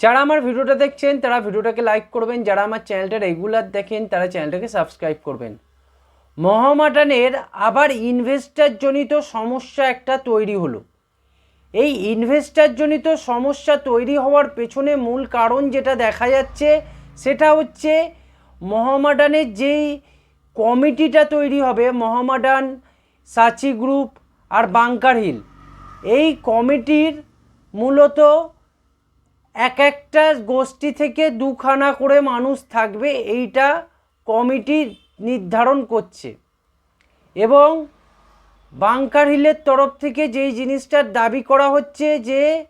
যারা আমার ভিডিওটা দেখছেন, তারা ভিডিওটাকে লাইক করবেন। যারা আমার চ্যানেলটা রেগুলার দেখেন, তারা চ্যানেলটাকে সাবস্ক্রাইব করবেন। মহামাডানের আবার ইনভেস্টার জনিত সমস্যা একটা তৈরি হলো। এই ইনভেস্টার জনিত সমস্যা তৈরি হওয়ার পেছনে মূল কারণ যেটা দেখা যাচ্ছে, সেটা হচ্ছে মহামাডানের যেই কমিটিটা তৈরি হবে, মহামাডান, সাচি গ্রুপ আর বাংকার হিল। এই কমিটির মূলত এক একটা গোষ্ঠী থেকে দুখানা করে মানুষ থাকবে, এইটা কমিটি নির্ধারণ করছে। এবং বাংকার হিলের তরফ থেকে যেই জিনিসটার দাবি করা হচ্ছে যে,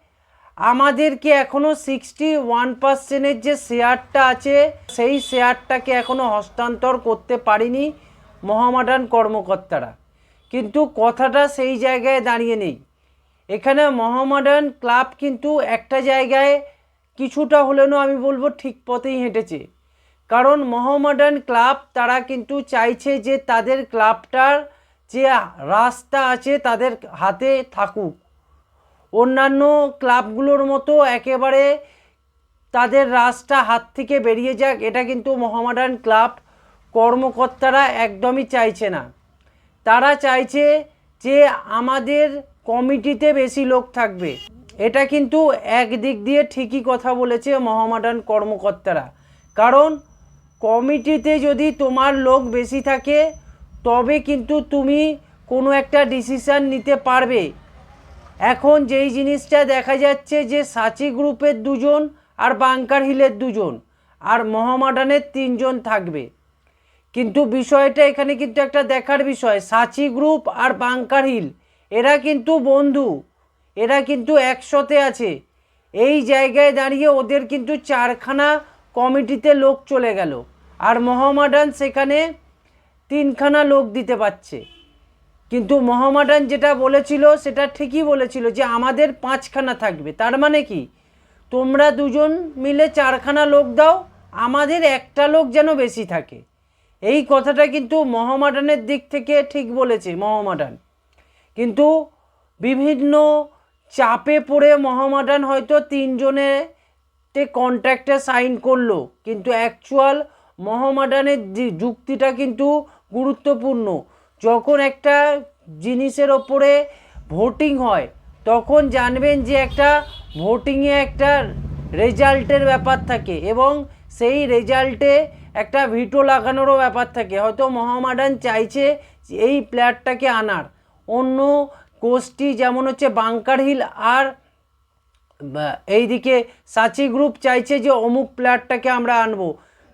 আমাদেরকে এখনও সিক্সটি ওয়ান পার্সেন্টের যে শেয়ারটা আছে, সেই শেয়ারটাকে এখনও হস্তান্তর করতে পারিনি মহামাডান কর্মকর্তারা। কিন্তু কথাটা সেই জায়গায় দাঁড়িয়ে নেই। এখানে মহামাডান ক্লাব কিন্তু একটা জায়গায় কিছুটা হলেও আমি বলব ঠিক পথেই হেঁটেছে। কারণ মহামাডান ক্লাব তারা কিন্তু চাইছে যে তাদের ক্লাবটার যে রাস্তা আছে তাদের হাতে থাকুক। অন্যান্য ক্লাবগুলোর মতো একেবারে তাদের রাস্তা হাত থেকে বেরিয়ে যাক, এটা কিন্তু মহামাডান ক্লাব কর্মকর্তারা একদমই চাইছে না। তারা চাইছে যে আমাদের কমিটিতে বেশি লোক থাকবে। এটা কিন্তু একদিক দিয়ে ঠিকই কথা বলেছে মহামাডান কর্মকর্তারা। কারণ কমিটিতে যদি তোমার লোক বেশি থাকে, তবে কিন্তু তুমি কোনো একটা ডিসিশান নিতে পারবে। এখন যেই জিনিসটা দেখা যাচ্ছে যে সাচি গ্রুপের দুজন আর বাংকার হিলের দুজন আর মহামাডানের তিনজন থাকবে। কিন্তু বিষয়টা এখানে কিন্তু একটা দেখার বিষয়, সাচি গ্রুপ আর বাংকার হিল। এরা কিন্তু বন্ধু, এরা কিন্তু একসাথে আছে। এই জায়গায় দাঁড়িয়ে ওদের কিন্তু চারখানা কমিটিতে লোক চলে গেল আর মহামাডান সেখানে তিনখানা লোক দিতে পারছে। কিন্তু মহামাডান যেটা বলেছিল, সেটা ঠিকই বলেছিল যে আমাদের পাঁচখানা থাকবে। তার মানে কি? তোমরা দুজন মিলে চারখানা লোক দাও, আমাদের একটা লোক যেন বেশি থাকে। এই কথাটা কিন্তু মহামাডানের দিক থেকে ঠিক বলেছে মহামাডান। কিন্তু বিভিন্ন চাপে পড়ে মহামাডান হয়তো তিনজনে তে কন্ট্রাক্টে সাইন করল। কিন্তু অ্যাকচুয়াল মহামাডানের যুক্তিটা কিন্তু গুরুত্বপূর্ণ। যখন একটা জিনিসের ওপরে ভোটিং হয়, তখন জানবেন যে একটা ভোটিংয়ে একটা রেজাল্টের ব্যাপার থাকে এবং সেই রেজাল্টে একটা ভিটো লাগানোরও ব্যাপার থাকে। হয়তো মহামাডান চাইছে এই প্লেয়ারটাকে আনার। অন্য গোষ্ঠী যেমন হচ্ছে বাংকার হিল আর এইদিকে সাচি গ্রুপ চাইছে যে অমুক প্লেয়ারটাকে আমরা আনব।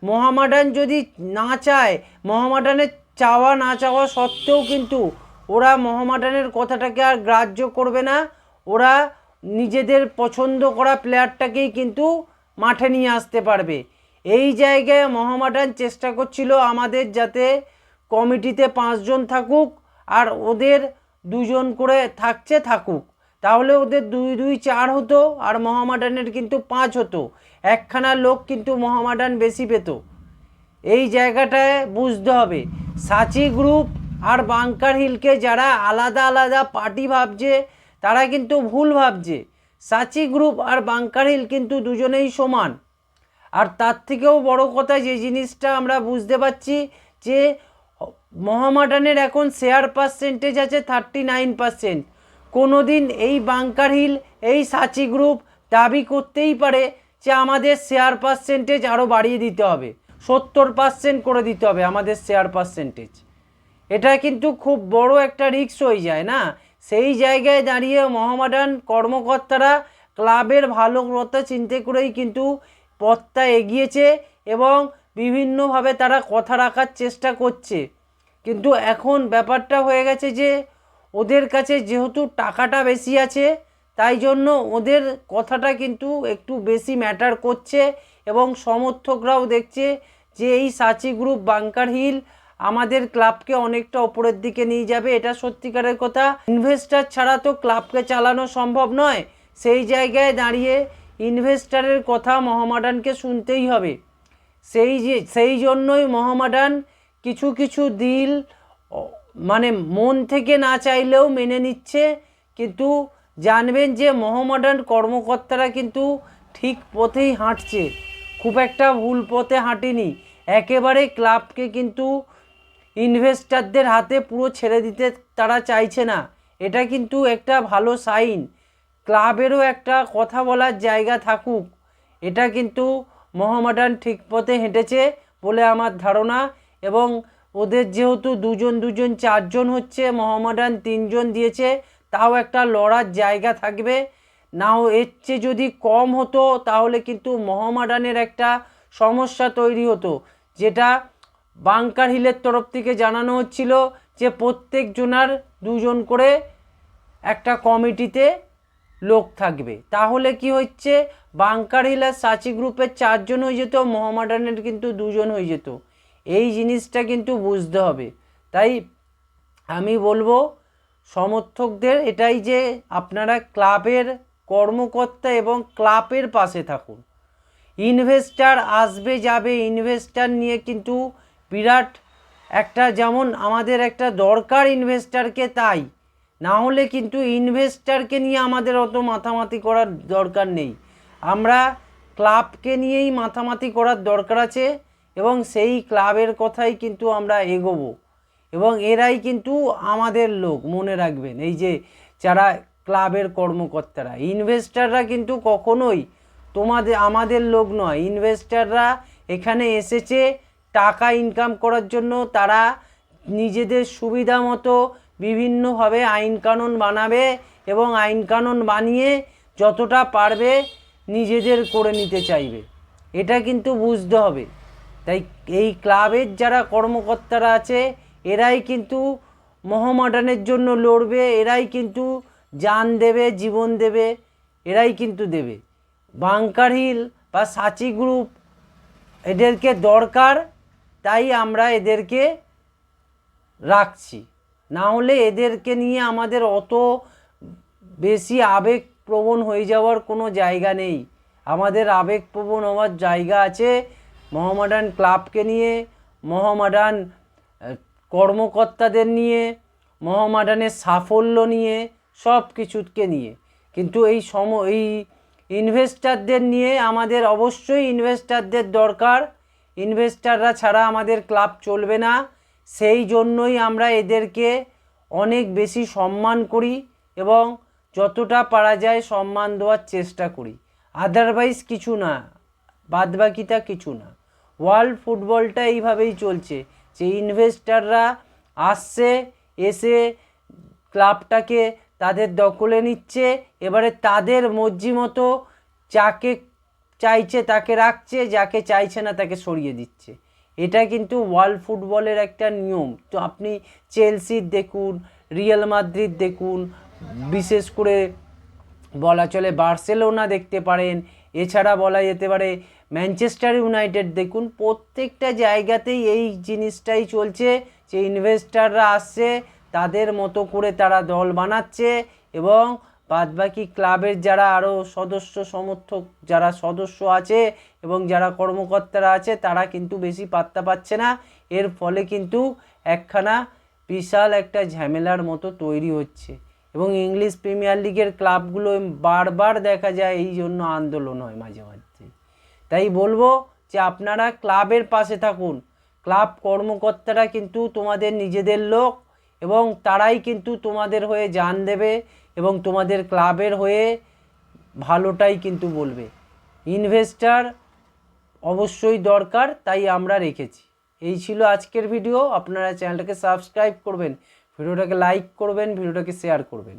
মোহামেডান যদি না চায় মোহামেডানের চাওয়া না চাওয়া সত্ত্বেও কিন্তু ওরা মোহামেডানের কথাটাকে আর গ্রাহ্য করবে না। ওরা নিজেদের পছন্দ করা প্লেয়ারটাকেই কিন্তু মাঠে নিয়ে আসতে পারবে। এই জায়গায় মোহামেডান চেষ্টা করছিল আমাদের যাতে কমিটিতে পাঁচজন থাকুক আর ওদের দুজন করে থাকছে থাকুক। তাহলে ওদের দুই দুই, চার হতো আর মহামাডানের কিন্তু পাঁচ হতো। একখানা লোক কিন্তু মহামাডান বেশি পেত। এই জায়গাটায় বুঝতে হবে, সাচি গ্রুপ আর বাংকার হিলকে যারা আলাদা আলাদা পার্টি ভাবছে, তারা কিন্তু ভুল ভাবছে। সাচি গ্রুপ আর বাংকার হিল কিন্তু দুজনেই সমান। আর তার থেকেও বড় কথা যে জিনিসটা আমরা বুঝতে পারছি যে মহামাডানের এখন শেয়ার পার্সেন্টেজ আছে থার্টি নাইন পার্সেন্ট। কোনো দিন এই বাংকার হিল, এই সাচি গ্রুপ দাবি করতেই পারে যে আমাদের শেয়ার পার্সেন্টেজ আরও বাড়িয়ে দিতে হবে। সত্তর পার্সেন্ট করে দিতে হবে আমাদের শেয়ার পার্সেন্টেজ। এটা কিন্তু খুব বড় একটা রিস্ক হয়ে যায় না? সেই জায়গায় দাঁড়িয়ে মহামাডান কর্মকর্তারা ক্লাবের ভালো কথা চিন্তা করেই কিন্তু পথটা এগিয়েছে এবং বিভিন্নভাবে তারা কথা রাখার চেষ্টা করছে। কিন্তু এখন ব্যাপারটা হয়ে গেছে যে, ওদের কাছে যেহেতু টাকাটা বেশি আছে, তাই জন্য ওদের কথাটা কিন্তু একটু বেশি ম্যাটার করছে এবং সমর্থকরাও দেখছে যে, এই সাচি গ্রুপ বাংকার হিল আমাদের ক্লাবকে অনেকটা ওপরের দিকে নিয়ে যাবে। এটা সত্যিকারের কথা। ইনভেস্টার ছাড়া তো ক্লাবকে চালানো সম্ভব নয়। সেই জায়গায় দাঁড়িয়ে ইনভেস্টারের কথা মহামাডানকে শুনতেই হবে। সেই যে, সেই জন্যই মহামাডান কিছু কিছু দিল মানে মন থেকে না চাইলেও মেনে নিচ্ছে, কিন্তু জানবেন যে মহামাডান কর্মকর্তারা কিন্তু ঠিক পথেই হাঁটছে। খুব একটা ভুল পথে হাঁটেনি। একেবারে ক্লাবকে কিন্তু ইনভেস্টারদের হাতে পুরো ছেড়ে দিতে তারা চাইছে না। এটা কিন্তু একটা ভালো সাইন। ক্লাবেরও একটা কথা বলার জায়গা থাকুক। এটা কিন্তু মোহামেডান ঠিক পথে হেঁটেছে বলে আমার ধারণা এবং ওদের যেহেতু দুজন দুজন, চারজন হচ্ছে, মোহামেডান তিনজন দিয়েছে, তাও একটা লড়ার জায়গা থাকবে। নাও এর চেয়ে যদি কম হতো, তাহলে কিন্তু মোহামেডানের একটা সমস্যা তৈরি হতো, যেটা বাংকার হিলের তরফ থেকে জানানো হচ্ছিল যে প্রত্যেক জনার দুজন করে একটা কমিটিতে লোক থাকবে। তাহলে কি হচ্ছে? বাংকার হিল সাচি গ্রুপের চারজন হয়ে যেত মোহামেডানের কিন্তু দুজন হয়ে যেত। এই জিনিসটা কিন্তু বুঝতে হবে। তাই আমি বলব, সমর্থকদের এটাই যে আপনারা ক্লাবের কর্মকর্তা এবং ক্লাবের পাশে থাকুন। ইনভেস্টার আসবে, যাবে, ইনভেস্টার নিয়ে কিন্তু বিরাট একটা যেমন আমাদের একটা দরকার ইনভেস্টারকে, তাই না হলে কিন্তু ইনভেস্টারকে নিয়ে আমাদের অত মাথামাতি করার দরকার নেই। আমরা ক্লাবকে নিয়েই মাথামাতি করার দরকার আছে এবং সেই ক্লাবের কথাই কিন্তু আমরা এগোবো এবং এরাই কিন্তু আমাদের লোক, মনে রাখবেন। এই যে যারা ক্লাবের কর্মকর্তারা ইনভেস্টাররা কিন্তু কখনোই তোমাদের, আমাদের লোক নয়। ইনভেস্টাররা এখানে এসেছে টাকা ইনকাম করার জন্য, তারা নিজেদের সুবিধা মতো বিভিন্নভাবে আইন কানুন বানাবে এবং আইন কানুন বানিয়ে যতটা পারবে নিজেদের করে নিতে চাইবে। এটা কিন্তু বুঝতে হবে। তাই এই ক্লাবের যারা কর্মকর্তারা আছে, এরাই কিন্তু মোহামেডানের জন্য লড়বে, এরাই কিন্তু জান দেবে, জীবন দেবে, এরাই কিন্তু দেবে। বাংকার হিল বা সাচি গ্রুপ এদেরকে দরকার, তাই আমরা এদেরকে রাখছি। না হলে এদেরকে নিয়ে আমাদের অত বেশি আবেগপ্রবণ হয়ে যাওয়ার কোনো জায়গা নেই। আমাদের আবেগপ্রবণ হওয়ার জায়গা আছে মোহামেডান ক্লাবকে নিয়ে, মোহামেডান কর্মকর্তাদের নিয়ে, মোহামেডানের সাফল্য নিয়ে, সব কিছুকে নিয়ে। কিন্তু এই সম, এই ইনভেস্টারদের নিয়ে আমাদের অবশ্যই ইনভেস্টারদের দরকার। ইনভেস্টাররা ছাড়া আমাদের ক্লাব চলবে না। সেই জন্যই আমরা এদেরকে অনেক বেশি সম্মান করি এবং যতটা পারা যায় সম্মান দেওয়ার চেষ্টা করি। আদারওয়াইজ কিছু না, বাদবাকিটা কিছু না। ওয়ার্ল্ড ফুটবলটা এইভাবেই চলছে যে ইনভেস্টাররা আসছে, এসে ক্লাবটাকে তাদের দখলে নিচ্ছে, এবারে তাদের মর্জি মতো যাকে চাইছে তাকে রাখছে, যাকে চাইছে না তাকে সরিয়ে দিচ্ছে। এটা কিন্তু ওয়ার্ল্ড ফুটবলের একটা নিয়ম। তো আপনি চেলসির দেখুন রিয়াল মাদ্রিদ দেখুন, বিশেষ করে বলা চলে বার্সেলোনা দেখতে পারেন, এছাড়া বলা যেতে পারে ম্যানচেস্টার ইউনাইটেড দেখুন, প্রত্যেকটা জায়গাতেই এই জিনিসটাই চলছে যে ইনভেস্টাররা আসছে, তাদের মতো করে তারা দল বানাচ্ছে এবং বাদবাকি ক্লাবের যারা আরও সদস্য সমর্থক, যারা সদস্য আছে এবং যারা কর্মকর্তারা আছে, তারা কিন্তু বেশি পাত্তা পাচ্ছে না। এর ফলে কিন্তু একখানা বিশাল একটা ঝামেলার মতো তৈরি হচ্ছে। এবং ইংলিশ প্রিমিয়ার লিগের ক্লাবগুলো বারবার দেখা যায় এই জন্য আন্দোলন হয় মাঝে মাঝে তাই বলব যে আপনারা ক্লাবের পাশে থাকুন। ক্লাব কর্মকর্তারা কিন্তু তোমাদের নিজেদের লোক এবং তারাই কিন্তু তোমাদের হয়ে জান দেবে এবং তোমাদের ক্লাবের হয়ে ভালোটাই কিন্তু বলবে। ইনভেস্টার অবশ্যই দরকার, তাই আমরা রেখেছি। এই ছিল আজকের ভিডিও। আপনারা চ্যানেলটাকে সাবস্ক্রাইব করবেন, ভিডিওটাকে লাইক করবেন, ভিডিওটাকে শেয়ার করবেন।